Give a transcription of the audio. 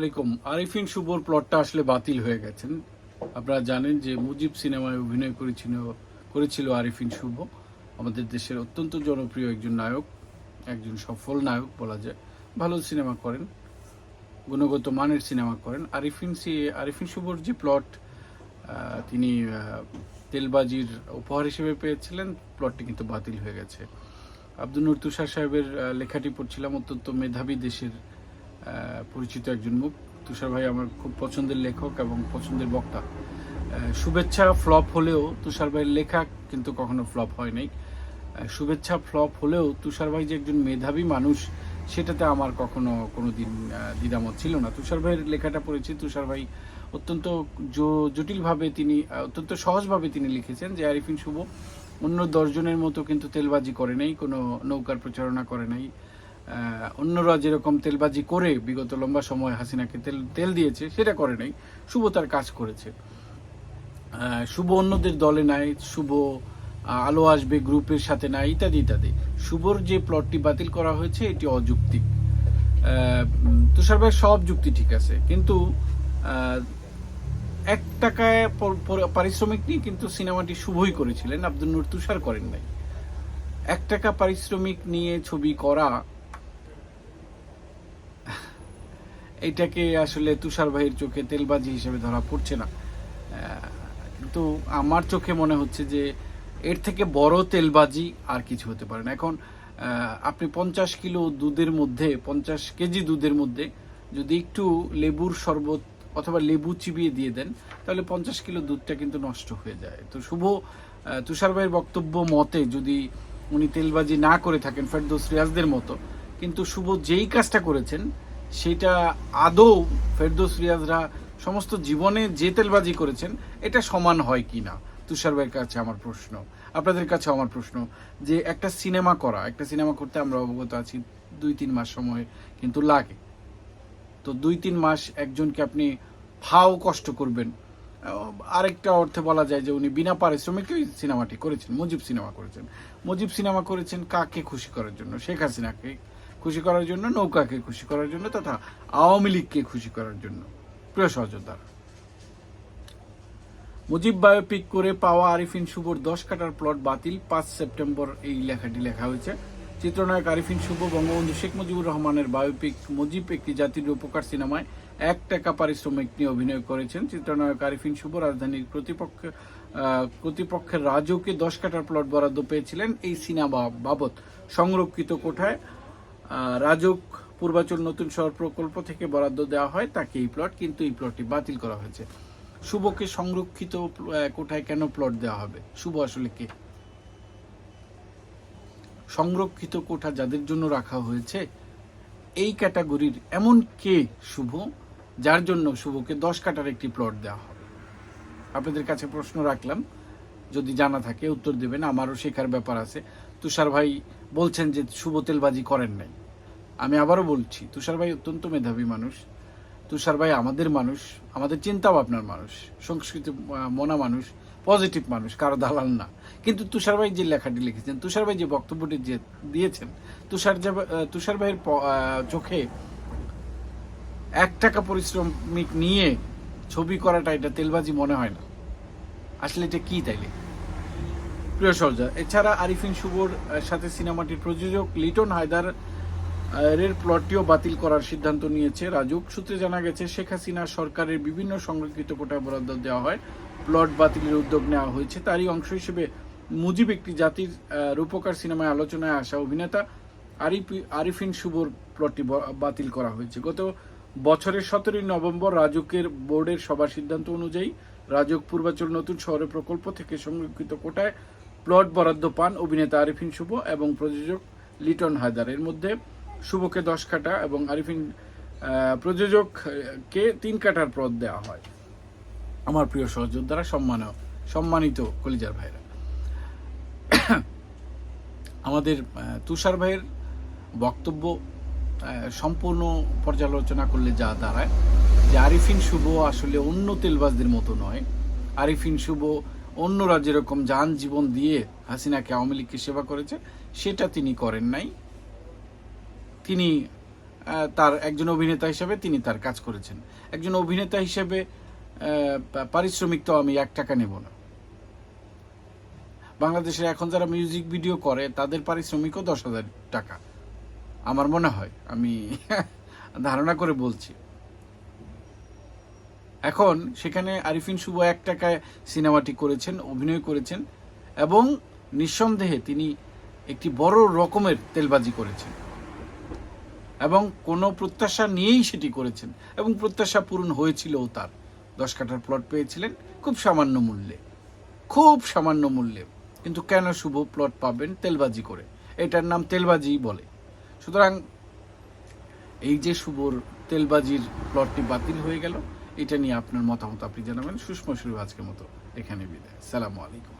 আলাইকুম। আরিফিন শুভর প্লটটা আসলে বাতিল হয়ে গেছেন। আপনারা জানেন যে মুজিব সিনেমায় অভিনয় করেছিল করেছিল আরিফিন শুভ, আমাদের দেশের অত্যন্ত জনপ্রিয় একজন নায়ক, একজন সফল নায়ক বলা যায়। ভালো সিনেমা করেন, গুণগত মানের সিনেমা করেন। আরিফিন সি, আরিফিন শুভর যে প্লট তিনি তেলবাজির উপহার হিসেবে পেয়েছিলেন প্লটটি কিন্তু বাতিল হয়ে গেছে। আব্দুল নূর তুষার সাহেবের লেখাটি পড়ছিলাম, অত্যন্ত মেধাবী দেশের পরিচিত একজন মুখ। তুষার ভাই আমার খুব পছন্দের লেখক এবং পছন্দের বক্তা। শুভেচ্ছা ফ্লপ হলেও তুষার ভাইয়ের লেখা কিন্তু কখনো ফ্লপ হয় নাই। শুভেচ্ছা ফ্লপ হলেও তুষার ভাই যে একজন মেধাবী মানুষ, সেটাতে আমার কখনো কোনো দিন দ্বিধামত ছিল না। তুষার ভাইয়ের লেখাটা পড়েছি। তুষার ভাই অত্যন্ত জটিলভাবে তিনি অত্যন্ত সহজভাবে তিনি লিখেছেন যে, আরিফিন শুভ। অন্য দশজনের মতো কিন্তু তেলবাজি করে নাই, কোনো নৌকার প্রচারণা করে নাই। অন্যরা যেরকম তেলবাজি করে, বিগত লম্বা সময় হাসিনাকে তেল তেল দিয়েছে, সেটা করে নাই। শুভ তার কাজ করেছে। শুভ অন্যদের দলে নাই, শুভ আলো আসবে গ্রুপের সাথে নাই, ইত্যাদি ইত্যাদি। শুভর যে প্লটটি বাতিল করা হয়েছে, এটি অযৌক্তিক। তুষার ভাই, সব যুক্তি ঠিক আছে, কিন্তু এক টাকায় পর- পর- পারিশ্রমিক নিয়ে কিন্তু সিনেমাটি শুভই করেছিলেন। আব্দুল নূর তুষার করেন নাই। এক টাকা পারিশ্রমিক নিয়ে ছবি করা এটাকে আসলে তুষার ভাইয়ের চোখে তেলবাজি হিসেবে ধরা পড়ছে না। কিন্তু আমার চোখে মনে হচ্ছে যে এর থেকে বড় তেলবাজি আর কিছু হতে পারে না। এখন আপনি পঞ্চাশ কিলো দুধের মধ্যে, পঞ্চাশ কেজি দুধের মধ্যে যদি একটু লেবুর শরবত অথবা লেবু চিবিয়ে দিয়ে দেন, তাহলে পঞ্চাশ কিলো দুধটা কিন্তু নষ্ট হয়ে যায়। তো শুভ তুষার ভাইয়ের বক্তব্য মতে যদি উনি তেলবাজি না করে থাকেন, ফেরদৌস রিয়াজদের মতো, কিন্তু শুভ যেই কাজটা করেছেন সেটা আদৌ ফেরদৌস রিয়াজরা সমস্ত জীবনে যে তেলবাজি করেছেন, এটা সমান হয় কি না? তুষার ভাইয়ের কাছে আমার প্রশ্ন। আপনাদের কাছে আমার প্রশ্ন যে একটা সিনেমা করা, একটা সিনেমা করতে আমরা অবগত আছি, দুই তিন মাস সময় কিন্তু লাগে। তো দুই তিন মাস একজনকে আপনি ফাও কষ্ট করবেন। আরেকটা অর্থে বলা যায় যে উনি বিনা পারিশ্রমিকে ওই সিনেমাটি করেছেন, মুজিব সিনেমা করেছেন। মুজিব সিনেমা করেছেন কাকে খুশি করার জন্য? শেখ হাসিনাকে খুশি করার জন্য নৌকাকে খুশি করার জন্য তথা আওয়ামী লীগকে খুশি করার জন্য। প্রিয় সহযোদ্ধা মুজিব বায়োপিক করে পাওয়া আরিফিন শুভর দশ কাটার প্লট বাতিল। পাঁচ সেপ্টেম্বর এই লেখাটি লেখা হয়েছে। চিত্রনায়ক আরিফিন শুভ বঙ্গবন্ধু শেখ মুজিবুর রহমানের বায়োপিক মুজিব একটি জাতির উপকার সিনেমায় এক টাকা পারিশ্রমিক নিয়ে অভিনয় করেছেন। চিত্রনায়ক আরিফিন শুভ রাজধানীর প্রতিপক্ষ আহ, প্রতিপক্ষের রাজুকে দশ কাটার প্লট বরাদ্দ পেয়েছিলেন। এই সিনেমা বাবদ সংরক্ষিত কোঠায় রাজুক পূর্বাচল নতুন শহর প্রকল্প থেকে বরাদ্দ দেওয়া হয় তাকে এই প্লট কিন্তু এই প্লটটি বাতিল করা হয়েছে। শুভকে সংরক্ষিত কোঠায় কেন প্লট দেওয়া হবে? শুভ আসলে কে? সংরক্ষিত কোঠা যাদের জন্য রাখা হয়েছে, এই ক্যাটাগরির এমন কে শুভ, যার জন্য শুভকে দশ কাটার একটি প্লট দেওয়া হবে? আপনাদের কাছে প্রশ্ন রাখলাম। যদি জানা থাকে, উত্তর দেবেন। আমারও শেখার ব্যাপার আছে। তুষার ভাই বলছেন যে শুভ তেলবাজি করেন নাই। আমি আবারও বলছি, তুষার ভাই অত্যন্ত মেধাবী মানুষ। তুষার ভাই আমাদের মানুষ, আমাদের চিন্তা ভাবনার মানুষ, সংস্কৃতি মনা মানুষ, পজিটিভ মানুষ, কারও দালাল না। কিন্তু তুষার ভাই যে লেখাটি লিখেছেন, তুষার ভাই যে বক্তব্যটি যে দিয়েছেন, তুষার তুষার ভাইয়ের চোখে এক টাকা পরিশ্রমিক নিয়ে ছবি করাটা এটা তেলবাজি মনে হয় না। আসলে এটা কি তাইলে? প্রিয় সরজা এছাড়া আরিফিন শুভর সাথে সিনেমাটির প্রযোজক লিটন হায়দার এর প্লটটিও বাতিল করার সিদ্ধান্ত নিয়েছে রাজুক। সূত্রে জানা গেছে, শেখ হাসিনা সরকারের বিভিন্ন সংরক্ষিত কোটায় বরাদ্দ দেওয়া হয়। প্লট বাতিলের উদ্যোগ নেওয়া হয়েছে। তারই অংশ হিসেবে মুজিব একটি জাতির রূপকার সিনেমায় আলোচনায় আসা অভিনেতা আরিফ, আরিফিন শুভর প্লটটি বাতিল করা হয়েছে। গত বছরের সতেরোই নভেম্বর রাজুকের বোর্ডের সবার সিদ্ধান্ত অনুযায়ী রাজুক পূর্বাচল নতুন শহরের প্রকল্প থেকে সংরক্ষিত কোটায় প্লট বরাদ্দ পান অভিনেতা আরিফিন শুভ এবং প্রযোজক লিটন হায়দার। এর মধ্যে শুভকে দশ কাটা এবং আরিফিন প্রযোজককে তিন কাটার প্লট দেওয়া হয়। আমার প্রিয় সহযোদ্ধারা সম্মান সম্মানিত কলিজার ভাইরা আমাদের তুষার ভাইয়ের বক্তব্য সম্পূর্ণ পর্যালোচনা করলে যা দাঁড়ায়। যে আরিফিন শুভ আসলে অন্য তেলবাজদের মতো নয়। আরিফিন শুভ অন্যরা যেরকম যান জীবন দিয়ে হাসিনাকে আওয়ামী লীগকে সেবা করেছে, সেটা তিনি করেন নাই। তিনি তার একজন অভিনেতা হিসেবে তিনি তার কাজ করেছেন। একজন অভিনেতা হিসেবে পারিশ্রমিক তো আমি এক টাকা নেব না। বাংলাদেশে এখন যারা মিউজিক ভিডিও করে, তাদের পারিশ্রমিকও দশ হাজার টাকা। আমার মনে হয়, আমি ধারণা করে বলছি। এখন সেখানে আরিফিন শুভ এক টাকায় সিনেমাটি করেছেন, অভিনয় করেছেন এবং নিঃসন্দেহে তিনি একটি বড় রকমের তেলবাজি করেছেন। এবং কোনো প্রত্যাশা নিয়েই সেটি করেছেন এবং প্রত্যাশা পূরণ হয়েছিলও তার। দশ কাঠার প্লট পেয়েছিলেন খুব সামান্য মূল্যে। খুব সামান্য মূল্যে। কিন্তু কেন শুভ প্লট পাবেন তেলবাজি করে? এটার নাম তেলবাজি বলে। সুতরাং এই যে শুভর তেলবাজির প্লটটি বাতিল হয়ে গেল, এটা নিয়ে আপনার মতামত আপনি জানাবেন। সুষমা শুরু আজকের মতো এখানে বিদায়। সালামু আলাইকুম।